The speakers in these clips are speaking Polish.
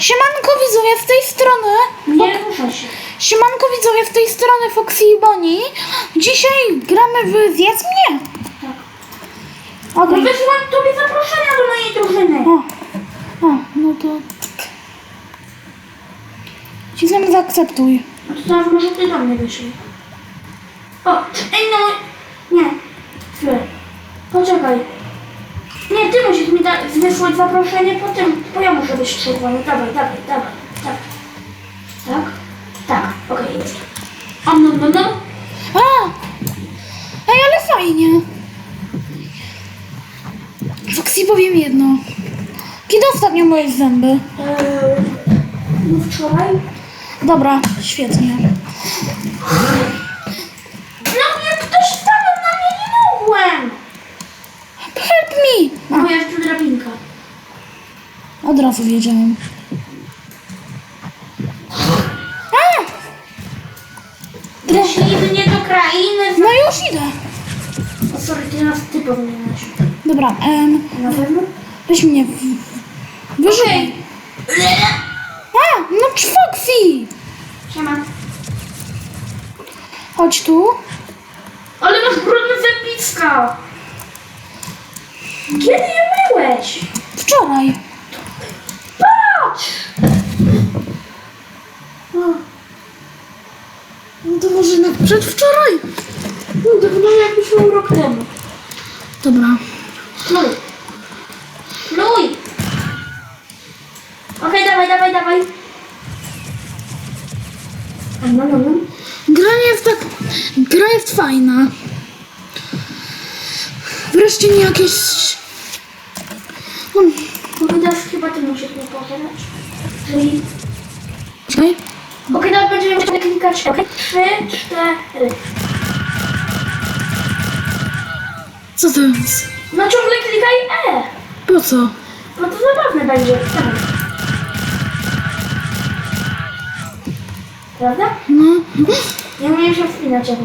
Siemanko widzowie z tej strony. Nie ruszaj się. Siemanko widzowie z tej strony Foxy i Bonnie. Dzisiaj gramy w Zjedz mnie. Tak. Okej. No wysyłam tobie zaproszenia do mojej drużyny. O, o, no to tak. Cisnę zaakceptuj. No to teraz może ty do mnie wyślij. O, ej no, nie. Chwilę. Poczekaj. Nie, ty musisz mi wysłać zaproszenie, potem, bo ja muszę być przerwany. Dawaj, dawaj, dawaj, dawaj. Tak? Tak, okej, jest. O, no, no, no. A! Ej, ale fajnie. Foxy powiem jedno. Kiedy ostatnio myłeś zęby? Eee, no wczoraj? Dobra, świetnie. Me! No, jest tu drabinka. Od razu wiedziałem. A! Mnie do krainy... No już idę. O, sorry, teraz ty powinieneś. Dobra, em, Na pewno? weź mnie w... Wyżej. A, no Foxy! Siema. Chodź tu. Ale masz brudne zębiska! Kiedy je myłeś? Wczoraj. Patrz! O. No to może na przedwczoraj. No to wygląda jakbyś miał rok temu. Dobra. Luj. Luj! Okej, dawaj, dawaj, dawaj. A no, no, no. Gra nie jest tak... Gra jest fajna. Wreszcie nie jakieś... Hmm, No teraz chyba ty musisz mi pokazać. Czyli... Czekaj. Okej, teraz będziemy musieli klikać. Okej, trzy, cztery. Co to jest? No ciągle klikaj E. Po co? No to zabawne będzie. Dawaj. Prawda? No, Nie umiem się wspinać jak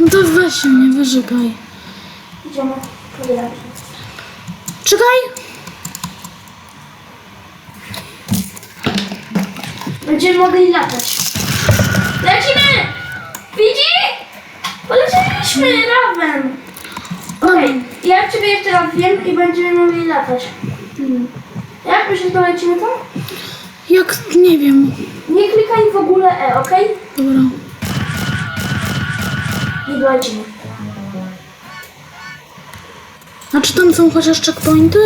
no to weź mnie, wyżykaj. Idziemy. Czekaj. Będziemy mogli latać. Lecimy! Widzi? Polecieliśmy razem. Okej, ja ciebie jeszcze raz wiem i będziemy mogli latać. Hmm. Jak myślisz, dolecimy tam? Jak... nie wiem. Nie klikaj w ogóle E, okej? Dobra. I dolecimy. A czy tam są chociaż checkpointy?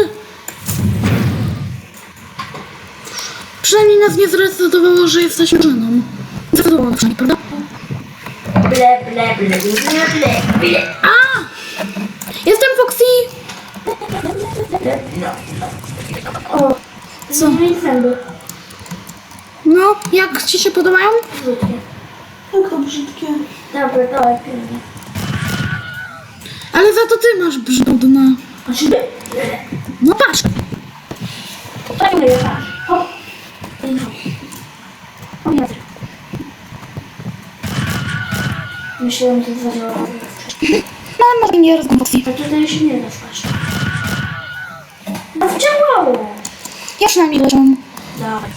Przynajmniej nas nie zresetowało, że jesteśmy drużyną. Zresetowało przynajmniej, prawda? Ble, ble, ble, ble, ble, ble. A! Jestem Foxy! O, Co? zęby. No, jak ci się podobają? Brzydkie. Jak to brzydkie. Dobra, dawaj, pięknie. Ale za to ty masz brudne. Znaczy. No patrz! Tak, nie, patrz. Hop. I hop. O, wiatr. Myślałem, że to zadziała wcześniej. No, może nie Foxy. A tutaj się nie da spać. No, działało. Ja przynajmniej leżę. Dawaj.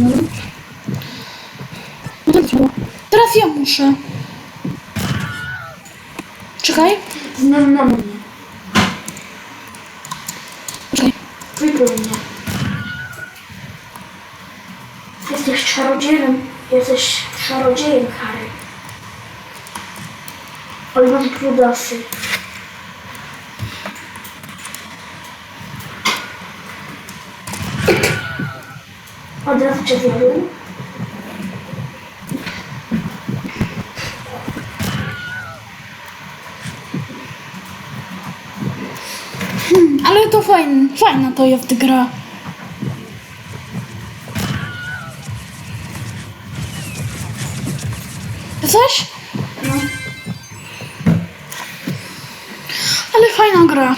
No, no. No to było. Teraz ja muszę. Czekaj. Znam na mnie. Czekaj. Wykluj mnie. Jesteś czarodziejem. Jesteś czarodziejem, Harry. Ale masz brudasy. Od razu cię zjadłem. Ale to fajne, fajna to jest gra. Coś? No. Ale fajna gra.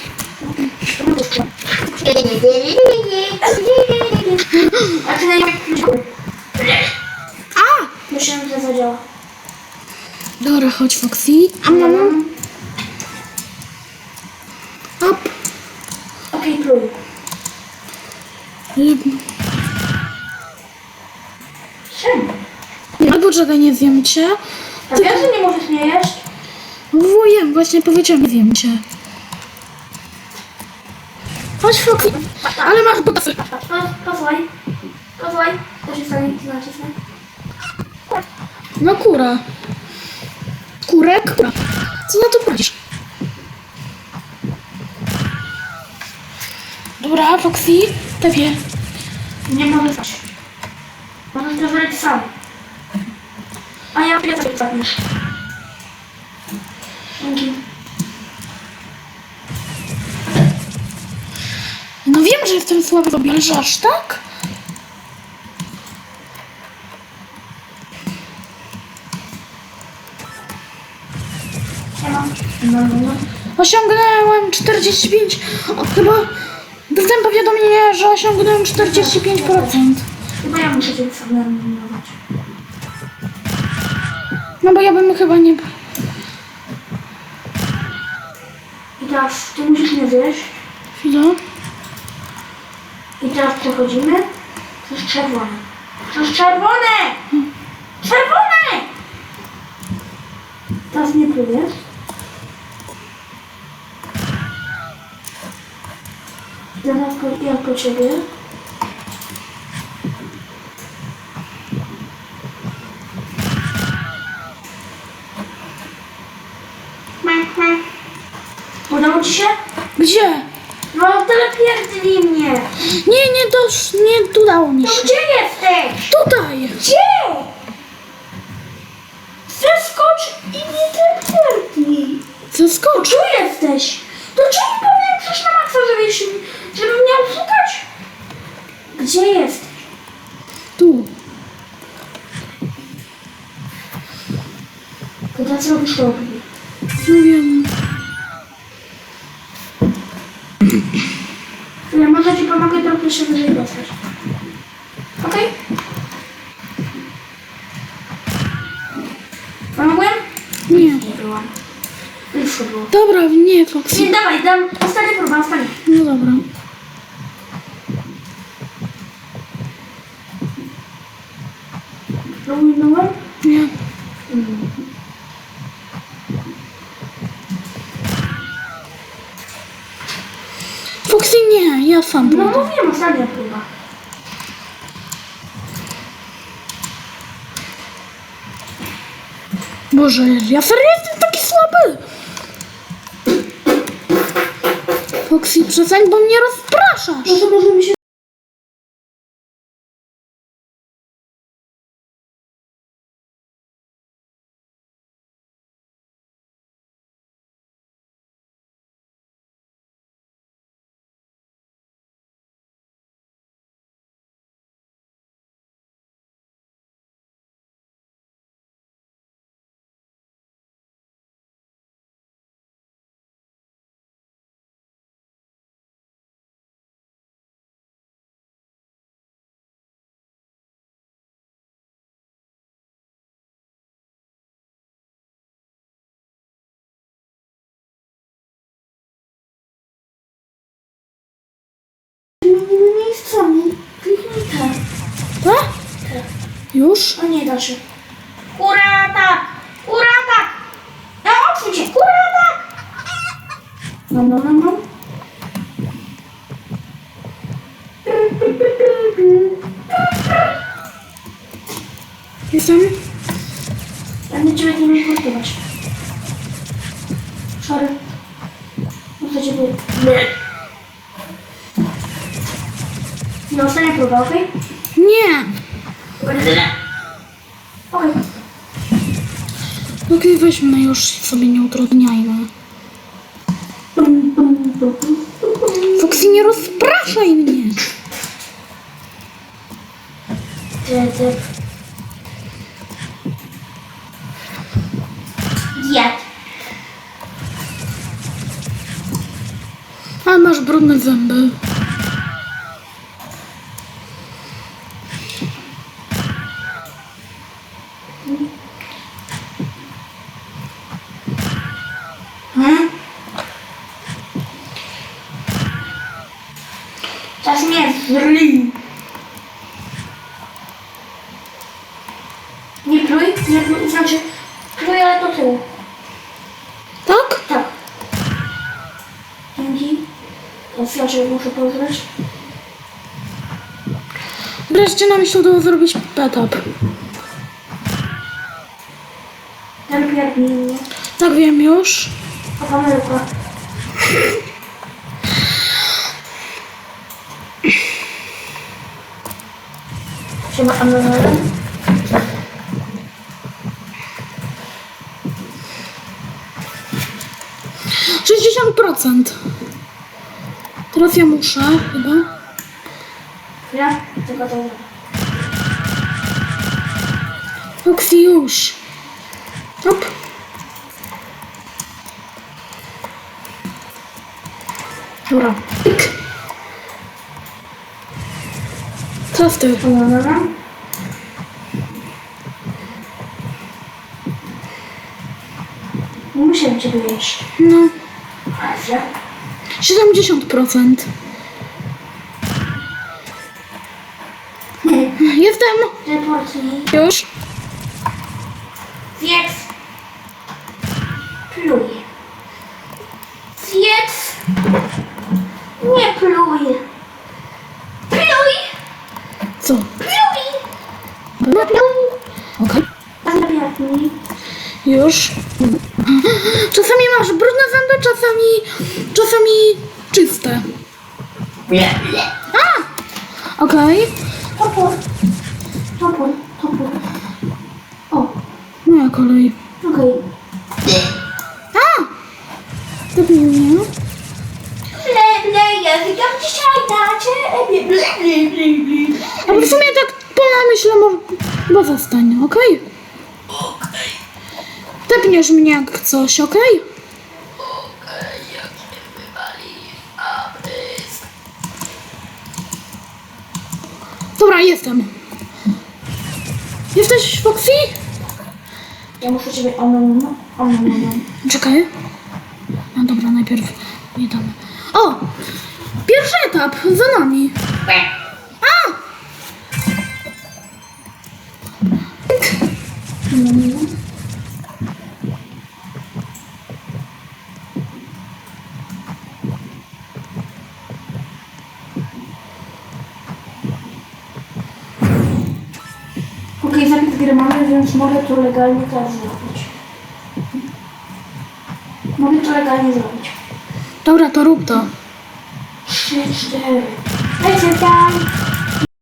A ty najpierw A! Myślałem, że zadziała. Dobra, chodź Foxy. A No. mama? Up. Okej, pluj. Lub- Ale poczekaj, nie zjem cię. A wiesz, że nie możesz mnie jeść? Wujem, właśnie powiedziałem, nie zjem cię. Chodź, Foxy. Ale masz butasy. Posłuchaj. Posłuchaj. Co się stanie, nacisnę? No kura. Kurek? Kura. Co na to poradzisz? Dobra, Foxy, tobie. Nie mogę spać. Możesz to zrobić sam. A ja sobie zapniesz. Dzięki. Jestem słaby ale że aż tak? Osiągnąłem 45. O, chyba dostałem powiadomienie, że osiągnąłem 45%. Chyba ja muszę cię. No bo ja bym chyba nie... I teraz ty musisz mnie zjeść. Chwila. I teraz przechodzimy. To jest czerwone. To jest czerwone! Czerwone! Teraz nie plujesz. Teraz po, ja po ciebie. Udało ci się? Gdzie? No telepierdnij mnie! Nie, nie, dosz, nie udało mi No się. gdzie jesteś? Tutaj. Gdzie? Zeskocz i mnie telepierdnij! Zeskocz. Tu jesteś! To czemu powinien przyjść na maksa, żeby, się, żeby mnie oszukać? Gdzie jesteś? Tu. To teraz robisz to. Już to było. Dobra, nie, Foxy. Nie, dawaj, dam ostatnia próba, ostatnia. No dobra. Próbowałem? Nie. Foxy nie, ja sam No pójdę. mówiłem, ostatnia próba. Boże, ja serio jestem taki słaby. Foxy, przestań, bo mnie rozpraszasz. No może mi się... Już? O nie da się. Kurata! Kurata! No odsuń się! Kurata! No, no, no, no. Jestem? Będę ciebie nie importować. Sorry. No to ciebie... No, ostatnia próba, okej? Nie. Okej. Okej, weźmy już sobie nie utrudniajmy. Foxy, nie rozpraszaj mnie. Diet. A masz brudne zęby. Hmm? Czas mnie zryj. Nie Pluj, nie pluj, znaczy pluj, ale do tyłu. Tak? Tak. Dzięki. Teraz znaczy muszę położyć. Wreszcie nam się udało zrobić petap. Ten mnie. Tak wiem już. A. Siema, Amelia. 60%. Teraz ja muszę chyba. Ja? Tylko to. Foxy już. Hop. Dobra. Pyk. Teraz ty. Dobra. Musiałem ciebie jeść. No. Ale że? 70%. Jestem. Już. Zjedz. Pluj. Zjedz. Nie pluj. Pluj. Co? Pluj. Dobra. Okej. Zabieratnij. Już. Czasami masz brudne zęby, czasami, czasami czyste. A! Okej. Topór. Topór. Topór. O. Moja kolej. Okej. A! Zabił mnie. Ble, ble, ja witam dzisiaj na ciebie. Ble, ble, ble, ble. A w sumie tak pomyślę, może chyba zostań, okej? Okej. Tepniesz mnie jak coś, okej? Dobra, jestem. Jesteś Foxy? Ja muszę ciebie omem, omem, Czekaj. No dobra, najpierw nie damy. O! Pierwszy etap za nami. Mamy, więc mogę to legalnie teraz zrobić. Mogę to legalnie zrobić. Dobra, to rób to. Trzy, cztery. Lecę tam.